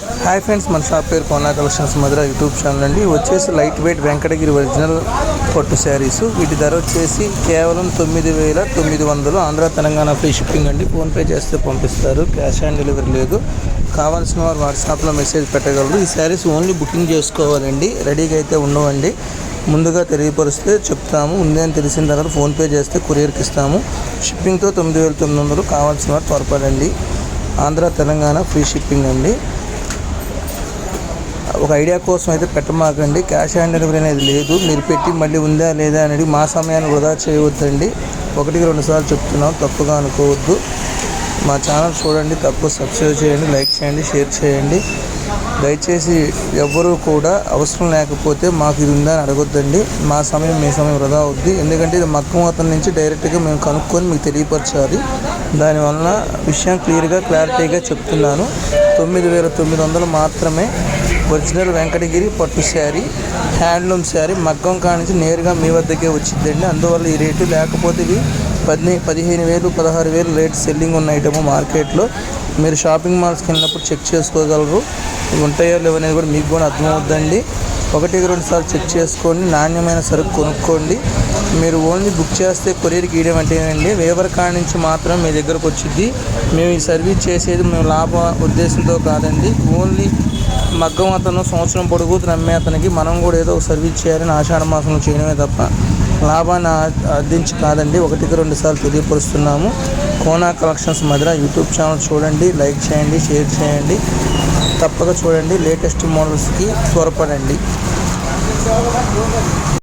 Hi friends మన shop పేరు Kona collections Madhura YouTube channel అండి. వచ్చేసి లైట్ వెయిట్ వెంకటగిరి ఒరిజినల్ పట్టు శారీస్ వీటి ధర వచ్చేసి కేవలం తొమ్మిది వేల తొమ్మిది వందలు. ఆంధ్ర తెలంగాణ ఫ్రీ షిప్పింగ్ అండి. ఫోన్పే చేస్తే పంపిస్తారు. క్యాష్ ఆన్ డెలివరీ లేదు. కావాల్సిన వారు వాట్సాప్లో మెసేజ్ పెట్టగలరు. ఈ శారీస్ ఓన్లీ బుకింగ్ చేసుకోవాలండి. రెడీగా అయితే ఉండవండి. ముందుగా తెలియపరిస్తే చెప్తాము. ఉంది అని తెలిసిన తర్వాత ఫోన్పే చేస్తే కొరియర్కి ఇస్తాము. షిప్పింగ్తో తొమ్మిది వేల తొమ్మిది వందలు కావాల్సిన వారు త్వరపడండి. ఆంధ్ర తెలంగాణ ఫ్రీ షిప్పింగ్ అండి. ఒక ఐడియా కోసం అయితే పెట్టమాకండి. క్యాష్ ఆన్ డెలివరీ అనేది లేదు. మీరు పెట్టి మళ్ళీ ఉందా లేదా అనేది మా సమయాన్ని వృధా చేయవద్దండి. ఒకటికి రెండు సార్లు చెప్తున్నాం. తప్పుగా అనుకోవద్దు. మా ఛానల్ చూడండి. తప్పు సబ్స్క్రైబ్ చేయండి. లైక్ చేయండి. షేర్ చేయండి. దయచేసి ఎవ్వరూ కూడా అవసరం లేకపోతే మాకు ఇది ఉందా అని అడగొద్దండి. మా సమయం మీ సమయం వృధా అవుద్ది. ఎందుకంటే ఇది మక్కం అతని నుంచి డైరెక్ట్గా మేము కనుక్కొని మీకు తెలియపరచాలి. దానివల్ల విషయం క్లియర్గా క్లారిటీగా చెప్తున్నాను. తొమ్మిది వేల తొమ్మిది వందలు మాత్రమే ఒరిజినల్ వెంకటగిరి పట్టు శారీ హ్యాండ్లూమ్ శారీ మగ్గం కానించి నేరుగా మీ వద్దకే వచ్చిందండి. అందువల్ల ఈ రేటు లేకపోతే ఇవి పది పదిహేను వేలు పదహారు వేలు రేట్ సెల్లింగ్ ఉన్న ఐటమ్ మార్కెట్లో. మీరు షాపింగ్ మాల్స్కి వెళ్ళినప్పుడు చెక్ చేసుకోగలరు. ఇవి ఉంటాయో లేవనేది కూడా మీకు కూడా అర్థమవుద్దండి. ఒకటి రెండు సార్లు చెక్ చేసుకొని నాణ్యమైన సరుకు కొనుక్కోండి. మీరు ఓన్లీ బుక్ చేస్తే కొరియర్కి ఇవ్వడం అంటే ఏంటండి వేవర్ కాడ నుంచి మాత్రం మీ దగ్గరకు వచ్చింది మేము ఈ సర్వీస్ చేసేది మేము లాభ ఉద్దేశంతో కాదండి. ఓన్లీ మగ్గం అతను సంవత్సరం పొడుగు నమ్మే అతనికి మనం కూడా ఏదో ఒక సర్వీస్ చేయాలని ఆషాఢ మాసంలో చేయడమే తప్ప లాభాన్ని అర్థించి కాదండి. ఒకటికి రెండు సార్లు తెలియపరుస్తున్నాము. కోనా కలెక్షన్స్ మధ్య యూట్యూబ్ ఛానల్ చూడండి లైక్ చేయండి షేర్ చేయండి. తప్పక చూడండి లేటెస్ట్ మోడల్స్కి త్వరపడండి.